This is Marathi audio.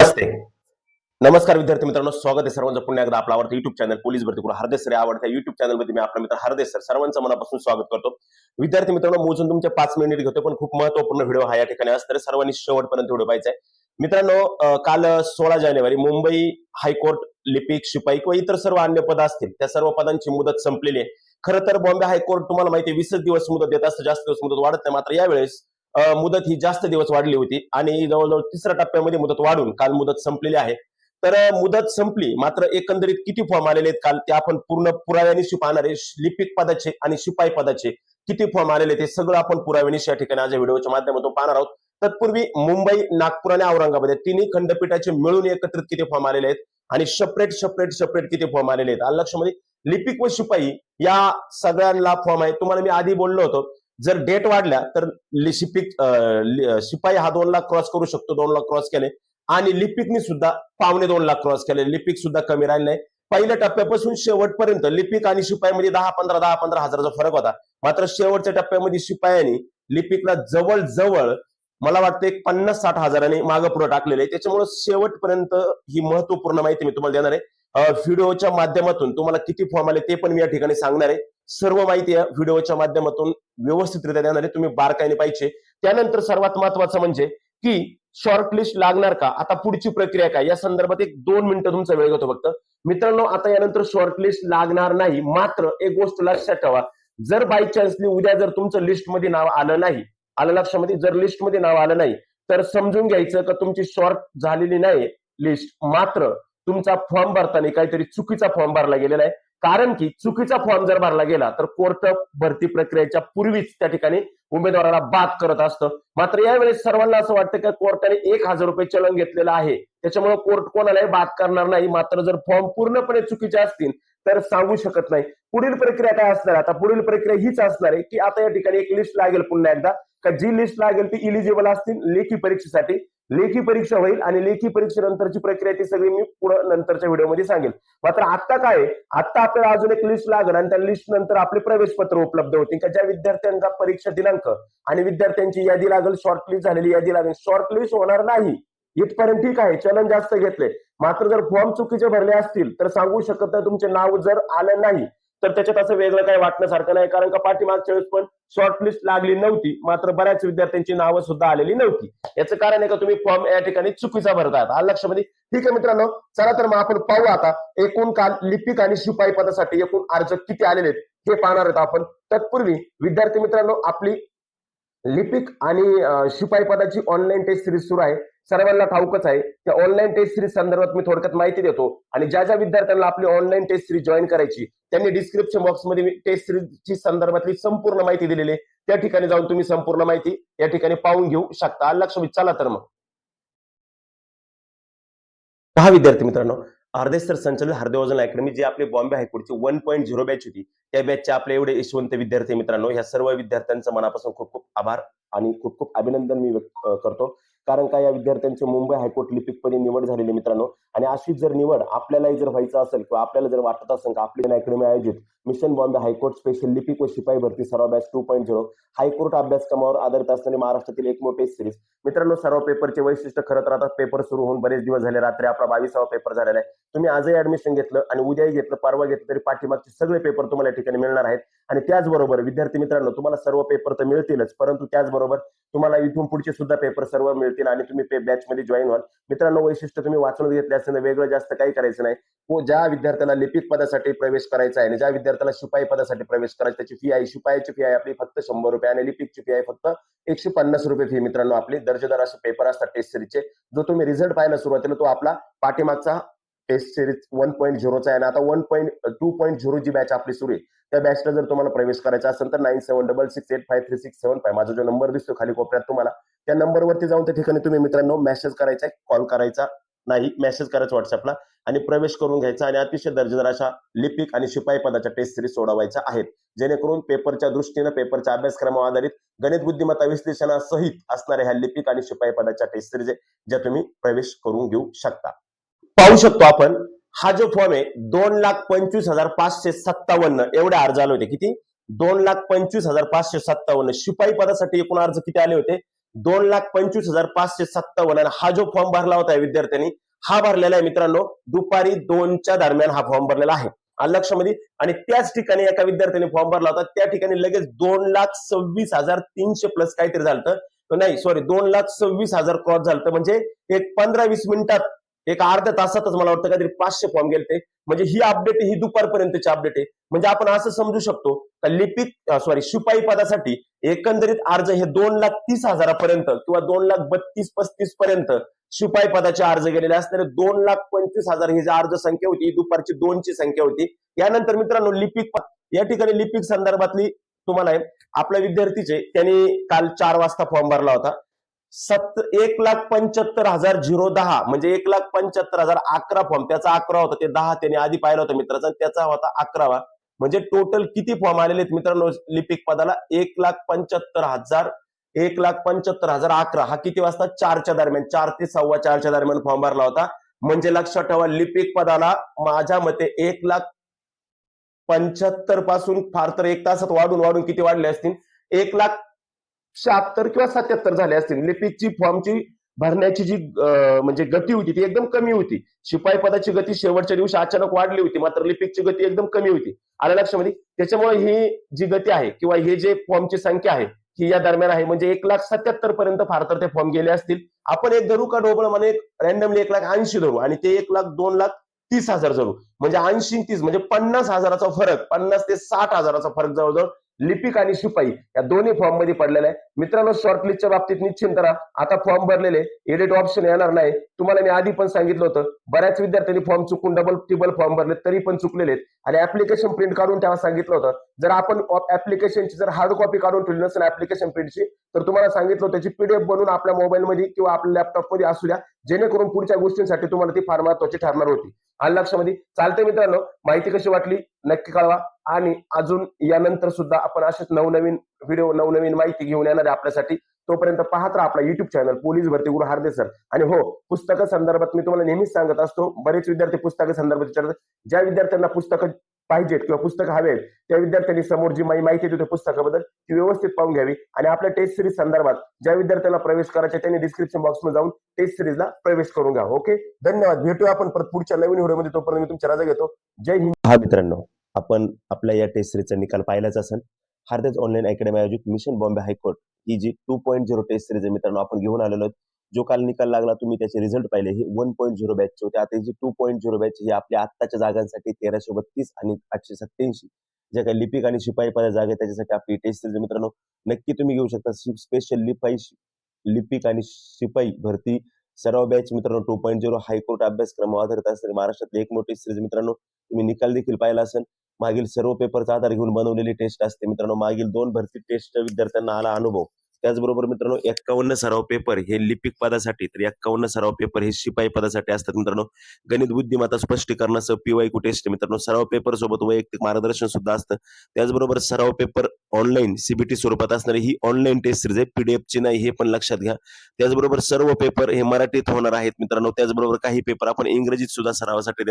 नमस्ते. नमस्कार विद्यार्थी मित्रांनो स्वागत आहे सर्वांचं पुन्हा एकदा आपला आवडतं युट्यूब चॅनल पोलीस भरती कुठे हरदेश सर आवडत्या युट्यूब चॅनलमध्ये मी आपला मित्र हरदेश सर. सर्वांचं मनापासून स्वागत करतो. विद्यार्थी मित्रांनो मोजून तुमचे पाच मिनिट घेतो पण खूप महत्त्वपूर्ण व्हिडिओ हा या ठिकाणी असतो सर्वांनी शेवटपर्यंत व्हिडिओ पाहिजे मित्रांनो काल सोळा जानेवारी मुंबई हायकोर्ट लिपिक शिपाई किंवा इतर सर्व अन्य पद असतील त्या सर्व पदांची मुदत संपलेली आहे. खरं तर बॉम्बे हायकोर्ट तुम्हाला माहिती वीसच दिवस मुदत देत असतं जास्त दिवस मुदत वाढत नाही मात्र यावेळेस मुदत ही जास्त दिवस वाढली होती आणि जवळजवळ तिसऱ्या टप्प्यामध्ये मुदत वाढून काल मुदत संपलेली आहे. तर मुदत संपली मात्र एकंदरीत किती फॉर्म आलेले आहेत काल ते आपण पूर्ण पुराव्यानिशी पाहणारे लिपिक पदाचे आणि शिपाई पदाचे किती फॉर्म आलेले आहेत, ते सगळं आपण पुराव्यानिशी या ठिकाणी आज या व्हिडिओच्या माध्यमातून पाहणार आहोत. तत्पूर्वी मुंबई नागपूर आणि औरंगाबाद या तिन्ही खंडपीठाचे मिळून एकत्रित किती फॉर्म आलेले आहेत आणि सेपरेट सेपरेट सेपरेट किती फॉर्म आलेले आहेत? लक्षामध्ये? लिपिक व शिपाई या सगळ्यांना फॉर्म आहे. तुम्हाला मी आधी बोललो होतो जर डेट वाढल्या तर लिपिक शिपाई हा दोन लाख क्रॉस करू शकतो दोन लाख क्रॉस केले. आणि लिपिकनी सुद्धा पावणे दोन लाख क्रॉस केले. लिपिक सुद्धा कमी राहिले नाही. पहिल्या टप्प्यापासून शेवटपर्यंत लिपिक आणि शिपाईमध्ये दहा पंधरा दहा पंधरा हजाराचा फरक होता. मात्र शेवटच्या टप्प्यामध्ये शिपायांनी लिपिकला जवळ जवळ मला वाटतं एक पन्नास साठ हजारांनी मागं पुढे टाकलेले त्याच्यामुळे शेवटपर्यंत ही महत्त्वपूर्ण माहिती मी तुम्हाला देणार आहे. व्हिडिओच्या माध्यमातून तुम्हाला किती फॉर्म आले ते पण मी या ठिकाणी सांगणार आहे. सर्व माहिती या व्हिडिओच्या माध्यमातून व्यवस्थितरित्या देणार आहे तुम्ही बारकाईने पाहिजे. त्यानंतर सर्वात महत्वाचं म्हणजे की शॉर्ट लिस्ट लागणार का? आता पुढची प्रक्रिया काय? या संदर्भात एक दोन मिनिटं तुमचा वेळ घेतो फक्त. मित्रांनो आता यानंतर शॉर्ट लिस्ट लागणार नाही. मात्र एक गोष्ट लक्षात ठेवा. जर बाय चान्सली उद्या जर तुमचं लिस्टमध्ये नाव आलं नाही आलं लक्षामध्ये जर लिस्टमध्ये नाव आलं नाही तर समजून घ्यायचं का तुमची शॉर्ट झालेली नाही लिस्ट मात्र तुमचा फॉर्म भरताना काहीतरी चुकीचा फॉर्म भरला गेलेला आहे. कारण की चुकीचा फॉर्म जर भरला गेला तर कोर्ट भरती प्रक्रियेच्या पूर्वीच त्या ठिकाणी उमेदवाराला बाद करत असतं. मात्र यावेळेस सर्वांना असं वाटतं की कोर्टाने एक हजार रुपये चलन घेतलेलं आहे. त्याच्यामुळे कोर्ट कोणालाही बाद करणार नाही. मात्र जर फॉर्म पूर्णपणे चुकीचे असतील तर सांगू शकत नाही. पुढील प्रक्रिया काय असणार आहे? आता पुढील प्रक्रिया हीच असणार आहे की आता या ठिकाणी एक लिस्ट लागेल पुन्हा एकदा. का जी लिस्ट लागेल ती इलिजिबल असतील लेखी परीक्षेसाठी. लेखी परीक्षा होईल आणि लेखी परीक्षेनंतरची प्रक्रिया ती सगळी मी पुढे नंतरच्या व्हिडिओमध्ये सांगेल. मात्र आता काय आहे? आता आपल्याला अजून एक लिस्ट लागेल आणि त्या लिस्ट नंतर आपले प्रवेश पत्र उपलब्ध होतील का ज्या विद्यार्थ्यांचा परीक्षा दिनांक आणि विद्यार्थ्यांची यादी लागेल शॉर्टलिस्ट झालेली यादी लागेल. शॉर्टलिस्ट होणार नाही. इथपर्यंत ठीक आहे. चलन जास्त घेतले. मात्र जर फॉर्म चुकीचे भरले असतील तर सांगू शकत नाही तुमचे नाव जर आलं नाही तर त्याच्यात असं वेगळं काही वाटण्यासारखं नाही. कारण का पाठीमागच्या वेळेस पण शॉर्टलिस्ट लागली नव्हती. मात्र बऱ्याच विद्यार्थ्यांची नावं सुद्धा आलेली नव्हती. याचं कारण आहे का तुम्ही फॉर्म या ठिकाणी चुकीचा भरतात आलं लक्षामध्ये म्हणजे ठीक आहे मित्रांनो चला तर मग आपण पाहू आता एकूण काल लिपिक आणि शिपाई पदासाठी एकूण अर्ज किती आलेले आहेत हे पाहणार आहेत आपण. तत्पूर्वी विद्यार्थी मित्रांनो आपली लिपिक आणि शिपाई पदाची ऑनलाईन टेस्ट सिरीज सुरू आहे. सर्वांना ठाऊकच आहे. त्या ऑनलाईन टेस्ट सिरीज संदर्भात मी थोडक्यात माहिती देतो. आणि ज्या ज्या विद्यार्थ्यांना आपली ऑनलाईन टेस्ट सिरीज जॉईन करायची त्यांनी डिस्क्रिप्शन बॉक्समध्ये मी टेस्ट सिरीजची संदर्भातली संपूर्ण माहिती दिलेली आहे. त्या ठिकाणी जाऊन तुम्ही संपूर्ण माहिती या ठिकाणी पाहून घेऊ शकता. लक्ष चला तर मग. पहा विद्यार्थी मित्रांनो हरदेश सर संचलित हरदेवजन अकॅडमी जी आपली बॉम्बे हायकोर्टची वन पॉईंट झिरो बॅच होती त्या बॅचचे आपले एवढे यशवंत विद्यार्थी मित्रांनो ह्या सर्व विद्यार्थ्यांचं मनापासून खूप खूप आभार आणि खूप खूप अभिनंदन मी व्यक्त करतो. कारण का या विद्यार्थ्यांची मुंबई हायकोर्ट लिपिकपदी निवड झालेली मित्रांनो. आणि अशीच जर निवड आपल्यालाही जर व्हायचं असेल किंवा आपल्याला जर वाटत असेल का आपली अकॅडमी आयोजित मिशन बॉम्बे हायकोर्ट स्पेशल लिपिक व शिपाई भरती सर्व batch two point zero high court अभ्यासक्रमावर आधारित असणारी महाराष्ट्रातील एक मोठी सिरीज मित्रांनो सर्व पेपरचे वैशिष्ट्य खरं तर आता पेपर सुरू होऊन बरेच दिवस झाले. रात्री आपला बावीसावा पेपर झालेला आहे. तुम्ही आजही ऍडमिशन घेतलं आणि उद्याही घेतलं परवा घेतलं तरी पाठीमागचे सगळे पेपर तुम्हाला या ठिकाणी मिळणार आहेत. आणि त्याचबरोबर विद्यार्थी मित्रांनो तुम्हाला सर्व पेपर तर मिळतीलच परंतु त्याचबरोबर तुम्हाला इथून पुढचे सुद्धा पेपर सर्व मिळतील. आणि तुम्ही बॅच मध्ये जॉईन व्हाल. मित्रांनो वैशिष्ट्य तुम्ही वाचून घेतले असताना वेगळं जास्त काही करायचं नाही. व ज्या विद्यार्थ्याला लिपिक पदासाठी प्रवेश करायचा आहे आणि ज्या विद्यार्थ्याला शिपाई पदासाठी प्रवेश करायचा त्याची फी आहे. शिपाईची फी आहे आपली फक्त शंभर रुपये आणि लिपिकची फी आहे फक्त एकशे पन्नास रुपये फी मित्रांनो आपली. दर्जेदार असे पेपर असतात टेस्ट सिरीजचे जो तुम्ही रिझल्ट पाहायला सुरुवातीला तो आपला पाठीमागचा टेस्ट सिरीज वन पॉईंट झिरोचा आहे ना आता one point two point zero जी बॅच आपली सुरू आहे त्या बॅचला जर तुम्हाला प्रवेश करायचा असेल तर nine seven double six eight five three six seven five माझा जो नंबर दिसतो खाली कोपऱ्यात तुम्हाला त्या नंबरवरती जाऊन त्या ठिकाणी तुम्ही मित्रांनो मेसेज करायचा कॉल करायचा नाही मेसेज करायचा व्हॉट्सअपला आणि प्रवेश करून घ्यायचा आणि अतिशय दर्जेदार अशा लिपिक आणि शिपाई पदाच्या टेस्ट सिरीज सोडवायच्या आहेत. जेणेकरून पेपरच्या दृष्टीनं पेपरच्या अभ्यासक्रमावर आधारित गणित बुद्धिमत्ता विश्लेषणासहित असणाऱ्या ह्या लिपिक आणि शिपाई पदाच्या टेस्ट सिरीज आहे ज्या तुम्ही प्रवेश करून घेऊ शकता. पाहू शकतो आपण. हा जो फॉर्म आहे दोन लाख पंचवीस हजार पाचशे सत्तावन्न एवढे अर्ज आले होते. किती? दोन लाख पंचवीस हजार पाचशे सत्तावन्न. शिपाई पदासाठी एकूण अर्ज किती आले होते? दोन लाख पंचवीस हजार पाचशे सत्तावन्न. आणि हा जो फॉर्म भरला होता विद्यार्थ्यांनी हा भरलेला आहे मित्रांनो दुपारी दोनच्या दरम्यान हा फॉर्म भरलेला आहे. आलं लक्षामध्ये आणि त्याच ठिकाणी एका विद्यार्थ्याने फॉर्म भरला होता. त्या ठिकाणी लगेच दोन लाख सव्वीस हजार तीनशे प्लस काहीतरी झालं नाही सॉरी दोन लाख सव्वीस हजार क्रॉस झालं म्हणजे एक पंधरा वीस मिनिटात एक अर्ध्या तासातच मला वाटतं काहीतरी पाचशे फॉर्म गेलते. म्हणजे ही अपडेट ही दुपारपर्यंतची अपडेट आहे. म्हणजे आपण असं समजू शकतो का लिपिक सॉरी शिपाई पदासाठी एकंदरीत अर्ज हे दोन लाख तीस हजारापर्यंत किंवा दोन लाख बत्तीस पस्तीस पर्यंत शिपाई पदाचे अर्ज गेलेले असणारे दोन लाख पंचवीस हजार ही जी अर्ज संख्या होती ही दुपारची दोनची संख्या होती. यानंतर मित्रांनो लिपिक या ठिकाणी लिपिक संदर्भातली तुम्हाला आहे, आपल्या विद्यार्थीचे त्यांनी काल चार वाजता फॉर्म भरला होता. सत एक लाख पंच्याहत्तर हजार झिरो दहा म्हणजे एक लाख पंच्याहत्तर हजार अकरा फॉर्म त्याचा अकरा होता ते दहा त्याने आधी पाहिला होता मित्राचा त्याचा होता अकरावा म्हणजे टोटल किती फॉर्म आलेले आहेत मित्रांनो लिपिक पदाला? एक लाख पंच्याहत्तर हजार एक लाख पंच्याहत्तर हजार अकरा. हा किती वाजता? चारच्या दरम्यान चार ते सव्वा चारच्या दरम्यान फॉर्म भरला होता. म्हणजे लक्षात ठेवा लिपिक पदाला माझ्या मते एक लाख पंच्याहत्तरपासून फार तर एक तासात वाढून वाढून किती वाढले असतील? एक लाख शहात्तर किंवा सत्याहत्तर झाले असतील. लिपिकची फॉर्मची भरण्याची जी म्हणजे गती होती ती एकदम कमी होती. शिपाई पदाची गती शेवटच्या दिवशी अचानक वाढली होती मात्र लिपिकची गती एकदम कमी होती. आल्या लक्षामध्ये? त्याच्यामुळे ही जी गती आहे किंवा हे जे फॉर्मची संख्या आहे ही या दरम्यान आहे. म्हणजे एक लाख सत्याहत्तर पर्यंत फार तर ते फॉर्म गेले असतील. आपण एक धरू का ढोबळ म्हणे रॅन्डमली एक लाख ऐंशी धरू आणि ते एक लाख दोन लाख तीस हजार धरू म्हणजे ऐंशी तीस म्हणजे पन्नास हजाराचा फरक पन्नास ते साठ हजाराचा फरक जवळजवळ लिपिक आणि शिपाई या दोन्ही फॉर्ममध्ये पडलेला आहे. मित्रांनो शॉर्टलिस्टच्या बाबतीत निश्चिंत राहा. आता फॉर्म भरलेले एडिट ऑप्शन येणार नाही. तुम्हाला मी आधी पण सांगितलं होतं बऱ्याच विद्यार्थ्यांनी फॉर्म चुकून डबल टिबल फॉर्म भरले तरी पण चुकलेले आहेत. आणि ऍप्लिकेशन प्रिंट काढून तेव्हा सांगितलं होतं. जर आपण ऍप्लिकेशनची जर हार्ड कॉपी काढून ठेवली नसेल ऍप्लिकेशन प्रिंटची तर तुम्हाला सांगितलं होतं त्याची पीडीएफ बनवून आपल्या मोबाईलमध्ये किंवा आपल्या लॅपटॉपमध्ये असू द्या. जेणेकरून पुढच्या गोष्टींसाठी तुम्हाला ती फार महत्वाची ठरणार होती. आणि लक्षामध्ये चालतंय मित्रांनो माहिती कशी वाटली? नक्की कळवा. आणि अजून यानंतर सुद्धा आपण असेच नवनवीन व्हिडिओ नवनवीन माहिती घेऊन येणार आहे आपल्यासाठी. तोपर्यंत पाहत राहा आपला युट्यूब चॅनल पोलीस भरती गुरु हार्दे सर आणि हो पुस्तक संदर्भात मी तुम्हाला नेहमीच सांगत असतो बरेच विद्यार्थी पुस्तक संदर्भात विचारतात ज्या विद्यार्थ्यांना पुस्तकं पाहिजेत किंवा पुस्तकं हवे आहेत त्या विद्यार्थ्यांनी समोर जी माहिती माहिती देतो पुस्तकाबद्दल ती व्यवस्थित पाहून घ्यावी. आणि आपल्या टेस्ट सिरीज संदर्भात ज्या विद्यार्थ्यांना प्रवेश करायचे त्यांनी डिस्क्रिप्शन बॉक्समध्ये जाऊन टेस्ट सिरीजला प्रवेश करून घ्या ओके धन्यवाद. भेटूया आपण परत पुढच्या नवीन व्हिडिओमध्ये तोपर्यंत मी तुमच्या रजा घेतो. जय हिंद. हा मित्रांनो आपण आपल्या या टेस्ट सिरीजचा निकाल पाहिलाच असेल. हार्देज ऑनलाईन अकॅडमी आयोजित मिशन बॉम्बे हायकोर्ट ही जी two point zero test series आहे मित्रांनो आपण घेऊन आलेलो आहोत. जो काल निकाल लागला तुम्ही त्याचे रिझल्ट पाहिले. हे वन पॉईंट झिरो बॅचचे होते. आता जी टू पॉईंट झिरो बॅच ही आपल्या आत्ताच्या जागांसाठी तेराशे बत्तीस आणि आठशे सत्याऐंशी ज्या काही लिपिक आणि शिपाई पदा जागा आहे त्याच्यासाठी आपली टेस्ट सिरीज मित्रांनो. नक्की तुम्ही घेऊ शकता. स्पेशल लिपाई लिपिक आणि शिपाई भरती सर्व बॅच मित्रांनो टू पॉईंट झिरो हायकोर्ट अभ्यासक्रम आधारित असणारी महाराष्ट्रातली एक मोठी सिरीज मित्रांनो. तुम्ही निकाल देखील पाहिला असेल. मागील सर्व पेपरचा आधार घेऊन बनवलेली टेस्ट असते मित्रांनो. मागील दोन भरती टेस्ट विद्यार्थ्यांना आला अनुभव. त्याचबरोबर मित्रांनो एक्कावन्न सराव पेपर हे लिपिक पदासाठी तर एक्कावन्न सराव पेपर हे शिपाई पदासाठी असतात मित्रांनो. गणित बुद्धिमत्ता स्पष्टीकरणासह पीवाय कु टेस्ट मित्रांनो. सराव पेपर सोबत वैयक्तिक मार्गदर्शन सुद्धा असतं. त्याचबरोबर सराव पेपर ऑनलाईन सीबीटी स्वरूपात असणारी ही ऑनलाईन टेस्ट सिरीज आहे. पीडीएफ ची नाही हे पण लक्षात घ्या. त्याचबरोबर सर्व पेपर हे मराठीत होणार आहेत मित्रांनो. त्याचबरोबर काही पेपर आपण इंग्रजीत सुद्धा सरावासाठी